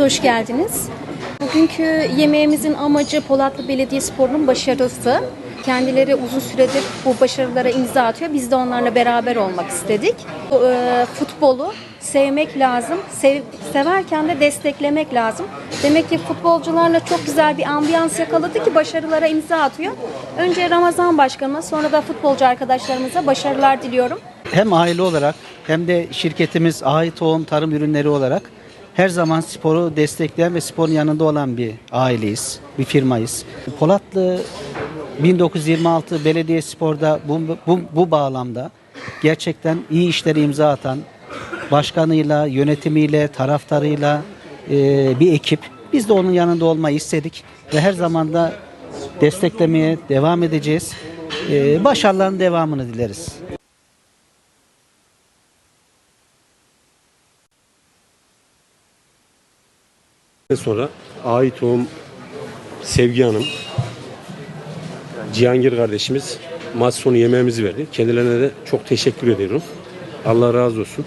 hoş geldiniz. Bugünkü yemeğimizin amacı Polatlı Belediyespor'un başarısı. Kendileri uzun süredir bu başarılara imza atıyor. Biz de onlarla beraber olmak istedik. E, futbolu sevmek lazım. Sev- severken de desteklemek lazım. Demek ki futbolcularla çok güzel bir ambiyans yakaladı ki başarılara imza atıyor. Önce Ramazan Başkanıma sonra da futbolcu arkadaşlarımıza başarılar diliyorum. hem aile olarak hem de şirketimiz Ait Tohum Tarım Ürünleri olarak her zaman sporu destekleyen ve sporun yanında olan bir aileyiz, bir firmayız. Polatlı 1926 Belediye Spor'da bu, bu, bu bağlamda gerçekten iyi işleri imza atan başkanıyla, yönetimiyle, taraftarıyla e, bir ekip. Biz de onun yanında olmayı istedik ve her zaman da desteklemeye devam edeceğiz. E, başarıların devamını dileriz. Sonra ait olum Sevgi Hanım, Cihangir kardeşimiz maç sonu yemeğimizi verdi. Kendilerine de çok teşekkür ediyorum. Allah razı olsun.